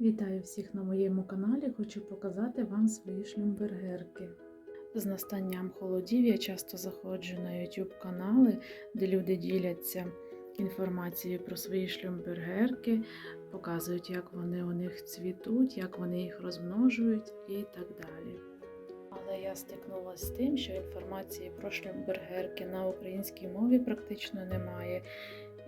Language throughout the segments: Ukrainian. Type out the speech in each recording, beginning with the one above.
Вітаю всіх на моєму каналі. Хочу показати вам свої шлюмбергерки. З настанням холодів я часто заходжу на YouTube канали, де люди діляться інформацією про свої шлюмбергерки, показують, як вони у них цвітуть, як вони їх розмножують і так далі. Але я стикнулася з тим, що інформації про шлюмбергерки на українській мові практично немає.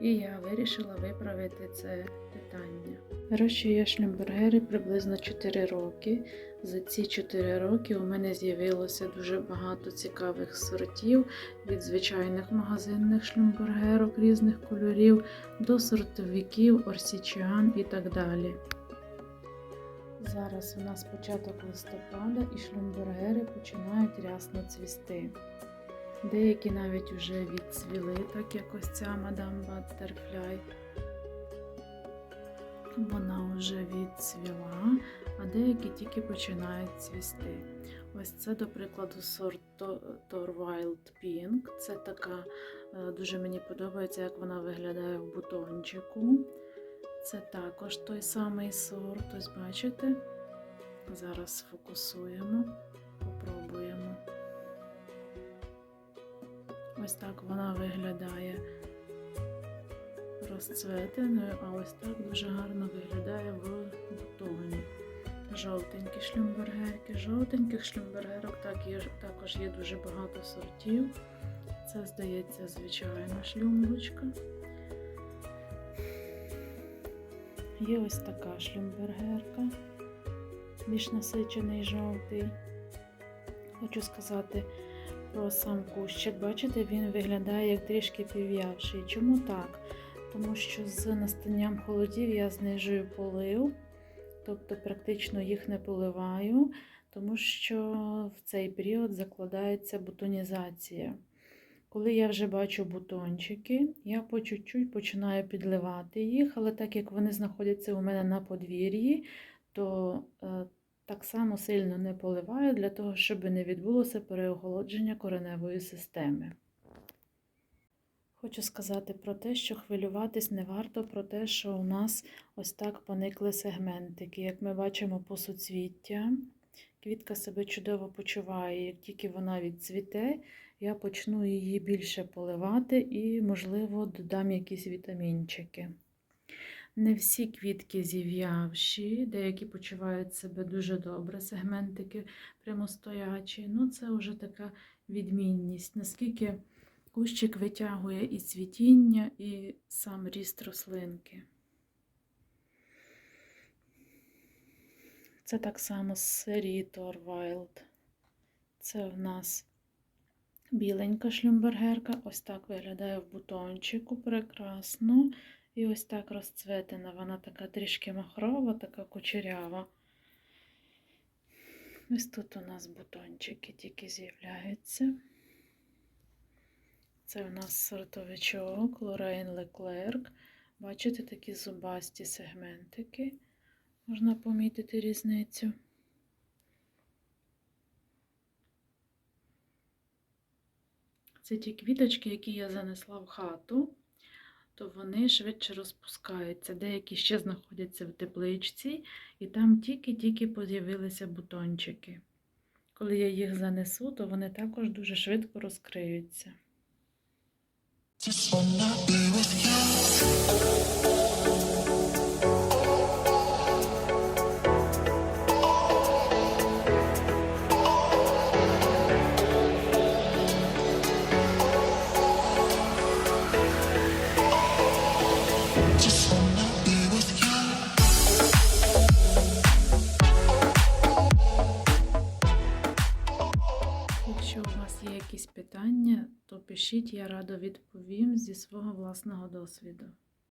І я вирішила виправити це питання. Вирощую я шлюмбергери приблизно 4 роки. За ці 4 роки у мене з'явилося дуже багато цікавих сортів від звичайних магазинних шлюмбергерок різних кольорів до сортовиків, орсічан і так далі. Зараз у нас початок листопада і шлюмбергери починають рясно цвісти. Деякі навіть вже відцвіли, так як ось ця мадам Баттерфляй. Вона вже відцвіла, а деякі тільки починають цвісти. Ось це, до прикладу, сорт Tor Wild Pink. Це така, е, дуже мені подобається, як вона виглядає в бутончику. Це також той самий сорт. Ось бачите? Зараз сфокусуємо, Ось так вона виглядає розцветеною, а ось так дуже гарно виглядає в бутоні. Жовтенькі шлюмбергерки. Жовтеньких шлюмбергерок так є, також є дуже багато сортів. Це, здається, звичайна шлюмбочка. Є ось така шлюмбергерка, більш насичений жовтий. Хочу сказати про сам кущик. Бачите, він виглядає як трішки пів'явший. Чому так? Тому що з настанням холодів я знижую полив, тобто практично їх не поливаю, тому що в цей період закладається бутонізація. Коли я вже бачу бутончики, я по чуть-чуть починаю підливати їх, але так як вони знаходяться у мене на подвір'ї, то е, так само сильно не поливаю для того, щоб не відбулося переохолодження кореневої системи. Хочу сказати про те, що хвилюватись не варто про те, що у нас ось так поникли сегментики. Як ми бачимо по суцвіття, квітка себе чудово почуває. Як тільки вона відцвіте, я почну її більше поливати і, можливо, додам якісь вітамінчики. Не всі квітки зів'явші, деякі почувають себе дуже добре, сегментики прямостоячі. Ну, це вже така відмінність, наскільки кущик витягує і цвітіння, і сам ріст рослинки. Це так само з серії Торвайлд. Це в нас біленька шлюмбергерка. Ось так виглядає в бутончику прекрасно. І ось так розцветена, вона така трішки махрова, така кучерява. Ось тут у нас бутончики тільки з'являються. Це у нас сортовичок Лорейн Леклерк. Бачите, такі зубасті сегментики. Можна помітити різницю. Це ті квіточки, які я занесла в хату то вони швидше розпускаються. Деякі ще знаходяться в тепличці, і там тільки-тільки з'явилися бутончики. Коли я їх занесу, то вони також дуже швидко розкриються. Якщо у вас є якісь питання, то пишіть, я радо відповім зі свого власного досвіду.